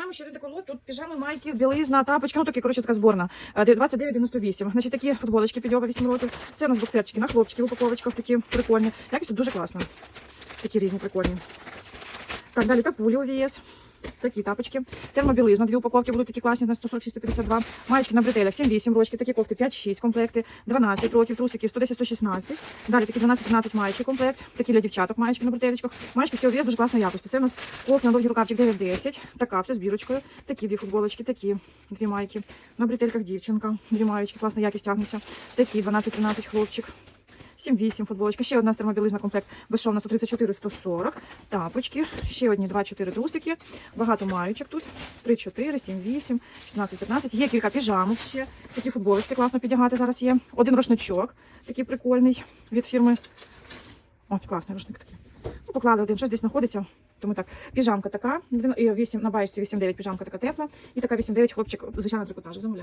Маємо ще такий. Тут піжами, майки, білизна, тапочки. Ну такі, коротше, така зборна. Е, 29,98. Значить, такі футболочки підйоба 8 років. Це у нас боксерчики на хлопчики, упаковочках такі прикольні. Якість тут дуже класно. Такі різні прикольні. Так, далі тапулі ОВС. Такі тапочки. Термобілизна, дві упаковки будуть такі класні на 146-152. Маєчки на бретелях 7-8 рочки, такі кофти 5-6 комплекти, 12 років, трусики 110-116. Далі такі 12-15 маєчки комплект, такі для дівчаток маєчки на бретелечках. Маєчки всі ОВС дуже класної якості. Це у нас кофта на довгий рукавчик 9-10, така все з бірочкою, такі дві футболочки, такі дві майки. На бретельках дівчинка, дві маєчки, класна якість тягнеться. Такі 12-13 хлопчик. 7-8 футболочка, ще одна термобілизна комплект безшовна 134-140. Тапочки, ще одні 2-4 трусики. Багато маючок тут. 3-4, 7-8, 14-15. Є кілька піжамок ще. Такі футболочки класно підягати зараз є. Один рушничок, такий прикольний від фірми. Ось, класний рушник такий. Ну, поклали один, щось десь знаходиться. Тому так, піжамка така, 8, на баєчці 8-9 піжамка така тепла, і така 8-9 хлопчик, звичайно, трикотажа замовляє.